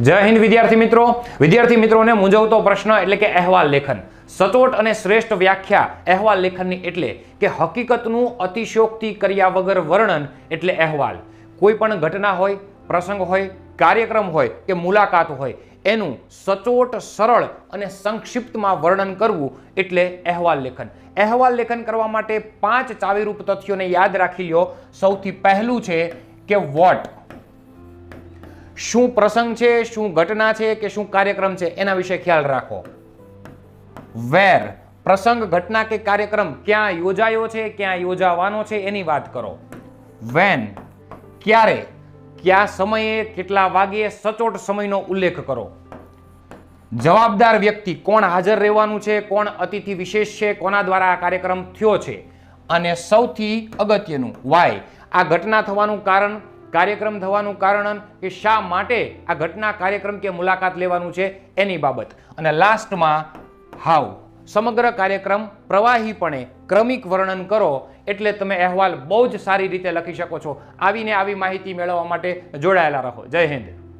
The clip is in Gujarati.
જય હિન્દ, વિદ્યાર્થી મિત્રો. વિદ્યાર્થી મિત્રોને મૂંઝવતો પ્રશ્ન એટલે કે અહેવાલ લેખન. સચોટ અને શ્રેષ્ઠ વ્યાખ્યા અહેવાલ લેખનની એટલે કે હકીકતનું અતિશયોક્તિ કર્યા વગર વર્ણન એટલે અહેવાલ. કોઈ પણ ઘટના હોય, પ્રસંગ હોય, કાર્યક્રમ હોય કે મુલાકાત હોય, એનું સચોટ, સરળ અને સંક્ષિપ્તમાં વર્ણન કરવું એટલે અહેવાલ લેખન. અહેવાલ લેખન કરવા માટે પાંચ ચાવીરૂપ તથ્યોને યાદ રાખી લ્યો. સૌથી પહેલું છે કે વોટ શું પ્રસંગ છે, શું ઘટના છે કે શું કાર્યક્રમ છે, એના વિશે ખ્યાલ રાખો. વેર, પ્રસંગ, ઘટના કે કાર્યક્રમ ક્યાં યોજાયો છે, ક્યાં યોજાવાનો છે, એની વાત કરો. વેન, ક્યારે, કયા સમયે, કેટલા વાગ્યે સચોટ સમયનો ઉલ્લેખ કરો. જવાબદાર વ્યક્તિ કોણ હાજર રહેવાનું છે, કોણ અતિથિ વિશેષ છે, કોના દ્વારા આ કાર્યક્રમ થયો છે. અને સૌથી અગત્યનું વાય આ ઘટના થવાનું કારણ કાર્યક્રમ થવાનું કારણ કે શા માટે આ ઘટના કાર્યક્રમ કે મુલાકાત લેવાનું છે એની બાબત. અને લાસ્ટમાં, હાવ, સમગ્ર કાર્યક્રમ પ્રવાહીપણે ક્રમિક વર્ણન કરો એટલે તમે અહેવાલ બહુ જ સારી રીતે લખી શકો છો. આવીને આવી માહિતી મેળવવા માટે જોડાયેલા રહો. જય હિન્દ.